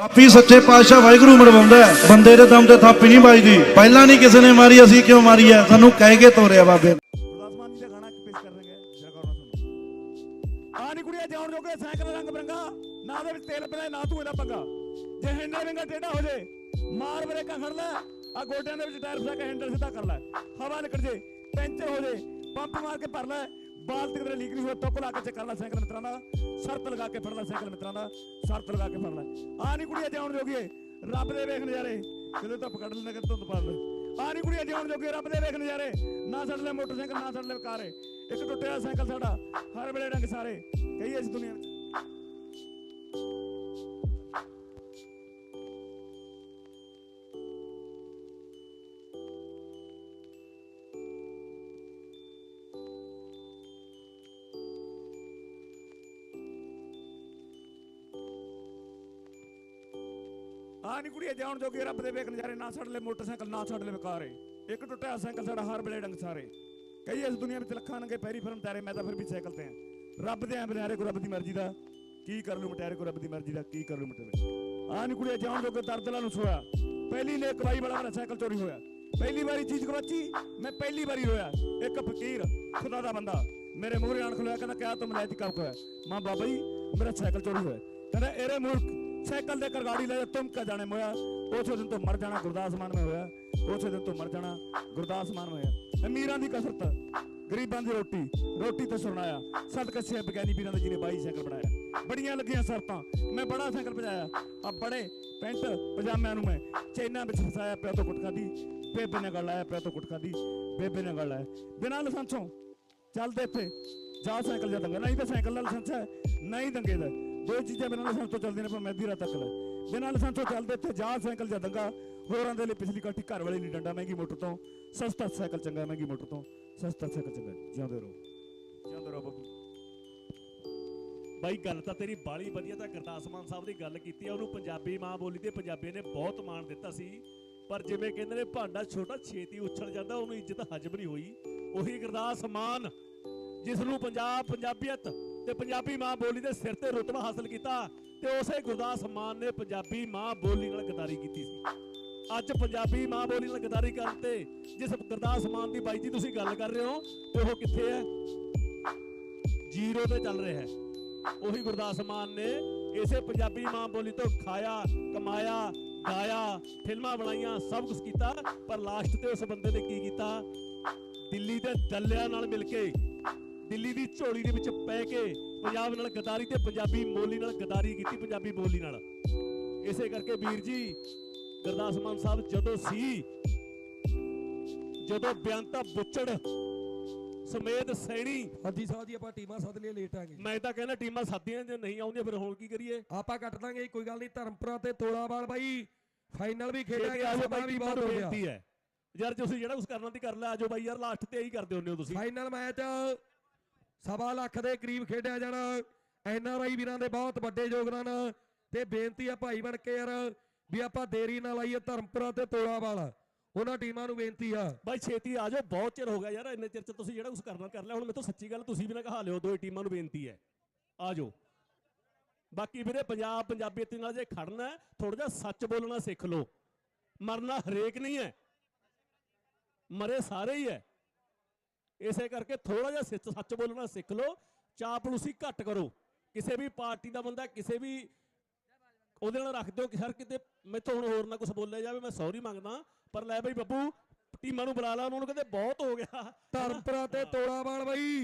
ਆਪੀ ਸੱਚੇ ਪਾਤਸ਼ਾਹ ਵਾਹਿਗੁਰੂ ਮਰਵਾਉਂਦਾ ਹੈ। ਬੰਦੇ ਦੇ ਦਮ ਤੇ ਥਾਪੀ ਨਹੀਂ ਵੱਜਦੀ ਪਹਿਲਾਂ ਨਹੀਂ ਕਿਸੇ ਨੇ ਮਾਰੀ, ਅਸੀਂ ਕਿਉਂ ਮਾਰੀ ਹੈ ਸਾਨੂੰ ਕਹਿ ਕੇ ਤੋਰਿਆ ਬਾਬੇ ਨੇ। ਗੁਰਦਾਸ ਮਾਨ ਜੀ ਦਾ ਗਾਣਾ ਪੇਸ਼ ਕਰ ਰਹੇ ਹਾਂ ਜਰਾ ਗੌਰ ਨਾਲ ਸੁਣੋ ਆ ਨੀ ਕੁੜੀਆਂ, ਜਾਉਣ ਜੋਗੇ ਸਾਈਕਲ ਰੰਗ ਬਰੰਗਾ, ਨਾ ਦੇ ਵਿੱਚ ਤੇਲ ਪਿਆ ਨਾ ਤੂੰ ਇਹਦਾ ਪੰਗਾ ਜੇ ਹੈਂਡਲ ਵਿੰਗਾ ਟੇਢਾ ਹੋ ਜੇ, ਮਾਰ ਬਰੇਕਾਂ ਖੜ ਲੈ, ਆ ਗੋਡਿਆਂ ਦੇ ਵਿੱਚ ਟਾਇਰ ਫਸਾ ਕੇ ਹੈਂਡਲ ਸਿੱਧਾ ਕਰ ਲੈ ਹਵਾ ਨਿਕਲ ਜੇ, ਪੈਂਚਰ ਹੋ ਜੇ, ਪੰਪ ਮਾਰ ਕੇ ਭਰ ਲੈ ਬਾਲਟੀ ਕਿਤੇ ਲੀਕ ਨਹੀਂ ਹੋਇਆ ਟੋਕ ਕੇ ਚੈੱਕ ਕਰ ਸਾਈਕਲ ਮਿੱਤਰਾਂ ਦਾ। ਸ਼ਰਤ ਲਗਾ ਕੇ ਫੜ ਸਾਈਕਲ ਮਿੱਤਰਾਂ ਦਾ, ਸ਼ਰਤ ਲਗਾ ਕੇ ਫੜ ਆ ਨੀ ਕੁੜੀਆਂ ਜਾਉਣ ਜੋਗੀ ਰੱਬ ਦੇ ਵੇਖ ਨਜ਼ਾਰੇ। ਜਦੋਂ ਧੁੱਪ ਕੱਢ ਲੈਣਾ ਕਿ ਧੁੰਦ ਪਾ ਲੈ ਆ ਨੀ ਕੁੜੀਆਂ ਜਾਉਣ ਜੋਗੀ ਰੱਬ ਦੇ ਵੇਖ ਨਜ਼ਾਰੇ। ਨਾ ਛੱਡ ਲੈ ਮੋਟਰਸਾਈਕਲ, ਨਾ ਛੱਡ ਲੈ ਕਾਰੇ ਇੱਕ ਟੁੱਟਿਆ ਸਾਈਕਲ ਸਾਡਾ, ਹਰ ਵੇਲੇ ਰੰਗ ਸਾਰੇ। ਕਹੀਏ ਇਸ ਦੁਨੀਆ ਆ ਨੀ ਕੁੜੀਏ ਜਾਉਣ ਜੋਗੇ ਰੱਬ ਦੇ ਵੇਖ ਨਜ਼ਾਰੇ, ਨਾ ਛੱਡ ਲੈ ਮੋਟਰਸਾਈਕਲ, ਨਾ ਛੱਡ ਲੈ ਵਿਕਾਰੇ। ਇੱਕ ਟੁੱਟਿਆ ਸਾਈਕਲ ਸਾਡਾ ਹਰ ਵੇਲੇ ਰੰਗ ਸਾਰੇ। ਕਹੀਏ ਇਸ ਦੁਨੀਆ ਵਿੱਚ ਲੱਖਾਂ ਨੰਗੇ ਪੈਰੀ ਫਿਰਮ ਤਾਰੇ ਮੈਂ ਤਾਂ ਫਿਰ ਵੀ ਸਾਈਕਲ ਤੇ ਆ ਰੱਬ ਦੇ ਆ ਬਲਿਆਰੇ ਕੋ ਰੱਬ ਦੀ ਮਰਜ਼ੀ ਦਾ। ਕੀ ਕਰ ਲੂ ਮਟਿਆਰੇ ਕੋ ਰੱਬ ਦੀ ਮਰਜ਼ੀ ਦਾ, ਕੀ ਕਰ ਲੂ ਮਟਿਆਰੇ ਆ ਨੀ ਕੁੜੀਏ ਜਾਉਣ ਜੋਗੇ ਦਰਦ ਨਾਲ ਨੂੰ ਸੋਇਆ। ਪਹਿਲੀ ਨੇ ਕਵਾਈ ਵਾਲਾ ਮੇਰਾ ਸਾਈਕਲ ਚੋਰੀ ਹੋਇਆ। ਪਹਿਲੀ ਵਾਰੀ ਚੀਜ਼ ਗਵਾਚੀ ਮੈਂ ਪਹਿਲੀ ਵਾਰੀ ਰੋਇਆ। ਇੱਕ ਫਕੀਰ, ਖੁਦਾ ਦਾ ਬੰਦਾ, ਮੇਰੇ ਮੂਹਰੇ ਆਣ ਖਲੋਇਆ, ਕਹਿੰਦਾ ਕਿਆ ਤੁਮ ਲੈ ਕਬ ਹੋਇਆ ਮਾਂ ਬਾਬਾ ਜੀ, ਮੇਰਾ ਸਾਈਕਲ ਚੋਰੀ ਹੋਇਆ। ਕਹਿੰਦਾ, ਇਹਰੇ ਮੂਰਖ ਸਾਈਕਲ ਦੇ ਕਰ ਗਾੜੀ ਲੈ ਜਾ, ਤੁਮ ਕਾ ਜਾਣੇ ਮੋਇਆ? ਉਸੇ ਦਿਨ ਤੋਂ ਮਰ ਜਾਣਾ ਗੁਰਦਾਸ ਮਾਨ ਮੈਂ ਹੋਇਆ। ਉਸੇ ਦਿਨ ਤੋਂ ਮਰ ਜਾਣਾ ਗੁਰਦਾਸ ਮਾਨ ਮੈਂ ਹੋਇਆ। ਅਮੀਰਾਂ ਦੀ ਕਸਰਤ, ਗਰੀਬਾਂ ਦੀ ਰੋਟੀ ਰੋਟੀ ਤੇ ਸੁਣਾਇਆ। ਸਦਕਾ ਸੇ ਵਿਗਿਆਨੀ ਵੀਰਾਂ ਦਾ ਜਿਹਨੇ ਬਾਈ ਸਾਈਕਲ ਬਣਾਇਆ। ਬੜੀਆਂ ਲੱਗੀਆਂ ਸਰਤਾਂ। ਮੈਂ ਬੜਾ ਸਾਈਕਲ ਭਜਾਇਆ। ਆ ਬੜੇ ਪੈਂਟ ਪਜਾਮਿਆਂ ਨੂੰ ਮੈਂ ਚੈਨਾਂ ਵਿੱਚ ਫਸਾਇਆ ਪਿਆ ਤੋਂ ਕੁੱਟ ਖਾਦੀ ਬੇਬੇ ਨੇ ਗੱਲ ਆਇਆ ਪਿਆ ਤੋਂ ਕੁੱਟ ਖਾਦੀ ਬੇਬੇ ਨੇ ਗੱਲ ਆਇਆ ਬਿਨਾਂ ਲਾਇਸੈਂਸੋਂ ਚੱਲਦੇ ਇੱਥੇ। ਜਾ ਸਾਈਕਲ ਜਾਂ ਦੰਗਾ। ਨਹੀਂ ਤਾਂ ਸਾਈਕਲ ਦਾ ਲਾਇਸੈਂਸ ਹੈ, ਨਹੀਂ ਦੰਗੇ ਦਾ। ਦੋ ਚੀਜ਼ਾਂ ਬਿਨਾਂ ਲਾਇਸੈਂਸ ਤੋਂ ਚੱਲਦੀਆਂ ਨੇ ਪਰ ਮੈਂ ਰਾਤ ਤੱਕ ਲੈ ਬਿਨਾਂ ਲਾਇਸੈਂਸ ਤੋਂ ਚੱਲਦੇ ਇੱਥੇ ਜਾ ਸਾਈਕਲ ਜਾਂ ਦੰਗਾ ਹੋਰਾਂ ਦੇ ਲਈ ਪਿਛਲੀ ਕਾਠੀ ਘਰ ਵਾਲੀ ਨਹੀਂ ਡੰਡਾ ਮਹਿੰਗੀ ਮੋਟਰ ਤੋਂ। ਸਸਤਾ ਸਾਈਕਲ ਚੰਗਾ ਮਹਿੰਗੀ ਮੋਟਰ ਤੋਂ। ਸਸਤਾ ਸਾਈਕਲ ਚੰਗਾ ਜਿਉਂਦੇ ਰਹੋ। ਜਿਉਂਦੇ ਰਹੋ ਬੱਬੂ ਬਾਈ ਗੱਲ ਤਾਂ ਤੇਰੀ ਬਾਲੀ ਵਧੀਆ ਤਾਂ ਗੁਰਦਾਸ ਮਾਨ ਸਾਹਿਬ ਦੀ ਗੱਲ ਕੀਤੀ ਆ ਉਹਨੂੰ ਪੰਜਾਬੀ ਮਾਂ ਬੋਲੀ ਤੇ ਪੰਜਾਬੀ ਨੇ ਬਹੁਤ ਮਾਣ ਦਿੱਤਾ ਸੀ। ਪਰ ਜਿਵੇਂ ਕਹਿੰਦੇ ਨੇ ਭਾਂਡਾ ਛੋਟਾ ਛੇਤੀ ਉਛਲ ਜਾਂਦਾ ਉਹਨੂੰ ਇੱਜ਼ਤ ਹਜਮ ਨਹੀਂ ਹੋਈ। ਉਹੀ ਗੁਰਦਾਸ ਮਾਨ ਜਿਸ ਨੂੰ ਪੰਜਾਬ ਪੰਜਾਬੀਅਤ ਤੇ ਪੰਜਾਬੀ ਮਾਂ ਬੋਲੀ ਦੇ ਸਿਰ ਤੇ ਰੁਤਬਾ ਹਾਸਲ ਕੀਤਾ ਤੇ ਉਸੇ ਗੁਰਦਾਸ ਮਾਨ ਨੇ ਪੰਜਾਬੀ ਮਾਂ ਬੋਲੀ ਨਾਲ ਗਦਾਰੀ ਕੀਤੀ ਸੀ। ਅੱਜ ਪੰਜਾਬੀ ਮਾਂ ਬੋਲੀ ਨਾਲ ਗਦਾਰੀ ਕਰਨ ਤੇ ਜਿਸ ਗੁਰਦਾਸ ਮਾਨ ਦੀ ਬਾਈ ਜੀ ਤੁਸੀਂ ਗੱਲ ਕਰ ਰਹੇ ਹੋ, ਤੇ ਉਹ ਕਿੱਥੇ ਹੈ? ਜ਼ੀਰੋ ਤੇ ਚੱਲ ਰਿਹਾ ਹੈ। ਉਹੀ ਗੁਰਦਾਸ ਮਾਨ ਨੇ ਇਸੇ ਪੰਜਾਬੀ ਮਾਂ ਬੋਲੀ ਤੋਂ ਖਾਇਆ, ਕਮਾਇਆ, ਗਾਇਆ, ਫਿਲਮਾਂ ਬਣਾਈਆਂ, ਸਭ ਕੁਝ ਕੀਤਾ, ਪਰ ਲਾਸਟ ਤੇ ਉਸ ਬੰਦੇ ਨੇ ਕੀ ਕੀਤਾ? ਦਿੱਲੀ ਦੇ ਦੱਲਿਆਂ ਨਾਲ ਮਿਲ ਕੇ ਦਿੱਲੀ ਦੀ ਝੋਲੀ ਦੇ ਵਿੱਚ ਪੈ ਕੇ ਪੰਜਾਬ ਨਾਲ ਗਦਾਰੀ ਤੇ ਪੰਜਾਬੀ ਬੋਲੀ ਨਾਲ ਗਦਾਰੀ ਕੀਤੀ ਪੰਜਾਬੀ ਬੋਲੀ ਨਾਲ। ਇਸੇ ਕਰਕੇ ਵੀਰ ਜੀ ਗੁਰਦਾਸ ਮਾਨ ਸਾਹਿਬ ਜਦੋਂ ਸੀ ਜਦੋਂ ਬਿਆੰਤਾ ਬੁੱਚੜ ਸਮੇਤ ਸੈਣੀ ਹਾਂਜੀ ਸਾਹਿਬ ਜੀ ਆਪਾਂ ਟੀਮਾਂ ਸੱਦ ਲਿਆ ਲੇਟ ਆਂਗੇ ਮੈਂ ਤਾਂ ਕਹਿੰਦਾ ਟੀਮਾਂ ਸਾਦੀਆਂ ਜੇ ਨਹੀਂ ਆਉਂਦੀਆਂ ਫਿਰ ਹੁਣ ਕੀ ਕਰੀਏ? ਆਪਾਂ ਕੱਟ ਦਾਂਗੇ ਕੋਈ ਗੱਲ ਨਹੀਂ ਧਰਮਪੁਰਾ ਤੇ ਤੋਲਾਵਾਲ ਬਾਈ ਫਾਈਨਲ ਵੀ ਗਿਆ ਆਜੋ ਬਾਈ ਵੀ ਬਹੁਤ ਬਹੁਤ ਹੋ ਗਿਆ। ਬੇਨਤੀ ਹੈ। ਯਾਰ ਤੁਸੀਂ ਜਿਹੜਾ ਕੁਝ ਕਰਨਾ ਤੇ ਕਰ ਲੈ ਆਜੋ ਬਾਈ ਯਾਰ ਲਾਸਟ ਤੇ ਇਹੀ ਕਰਦੇ ਹੁੰਦੇ ਹੋ ਤੁਸੀਂ। ਫਾਈਨਲ ਮੈਚ ਸਵਾ ਲੱਖ ਦੇ ਕਰੀਬ ਖੇਡਿਆ ਜਾਣਾ। ਐਨ ਆਰ ਆਈ ਵੀਰਾਂ ਦੇ ਬਹੁਤ ਵੱਡੇ ਯੋਗਦਾਨ। ਤੇ ਬੇਨਤੀ ਆ ਭਾਈ ਬਣ ਕੇ ਯਾਰ, ਵੀ ਆਪਾਂ ਦੇਰੀ ਨਾਲ ਆਈਏ ਧਰਮਪੁਰਾ ਤੇ ਤੋਲਾਵਾਲ। ਉਹਨਾਂ ਟੀਮਾਂ ਨੂੰ ਬੇਨਤੀ ਆ। ਬਾਈ ਛੇਤੀ ਆ ਜਾਓ, ਬਹੁਤ ਚਿਰ ਹੋ ਗਿਆ ਯਾਰ, ਇੰਨੇ ਚਿਰ ਚ ਤੁਸੀਂ ਜਿਹੜਾ ਕੁਝ ਕਰਨਾ ਕਰ ਲਿਆ, ਹੁਣ ਮੇਰੇ ਤੋਂ ਸੱਚੀ ਗੱਲ ਤੁਸੀਂ ਵੀ ਨਾ ਕਹਾ ਲਿਓ ਦੋਏ ਟੀਮਾਂ ਨੂੰ ਬੇਨਤੀ ਹੈ। ਆ ਜਾਓ। ਬਾਕੀ ਵੀਰੇ, ਪੰਜਾਬ ਪੰਜਾਬੀਅਤ ਨਾਲ ਜੇ ਖੜਨਾ ਥੋੜਾ ਜਿਹਾ ਸੱਚ ਬੋਲਣਾ ਸਿੱਖ ਲਓ। ਮਰਨਾ ਹਰੇਕ ਨਹੀਂ ਹੈ। ਮਰੇ ਸਾਰੇ ਹੀ ਹੈ। ਇਸੇ ਕਰਕੇ ਥੋੜਾ ਜਿਹਾ ਸੱਚ ਸੱਚ ਬੋਲਣਾ ਸਿੱਖ ਲਓ, ਚਾਪਲੂਸੀ ਘੱਟ ਕਰੋ। ਕਿਸੇ ਵੀ ਪਾਰਟੀ ਦਾ ਬੰਦਾ ਕਿਸੇ ਵੀ ਉਹਦੇ ਨਾਲ ਰੱਖ ਦਿਓ ਕਿ ਸਰ ਕਿਤੇ ਮੈਥੋਂ ਹੁਣ ਹੋਰ ਨਾ ਕੁਝ ਬੋਲਿਆ ਜਾਵੇ, ਮੈਂ ਸੌਰੀ ਮੰਗਦਾ, ਪਰ ਲੈ ਬਈ ਬੱਬੂ, ਟੀਮਾਂ ਨੂੰ ਬੁਲਾ ਲਾ, ਉਹਨਾਂ ਨੂੰ ਕਹਿੰਦੇ ਬਹੁਤ ਹੋ ਗਿਆ। ਧਰਮਪੁਰਾ ਤੇ ਤੋਲਾਵਾਲ ਬਾਈ।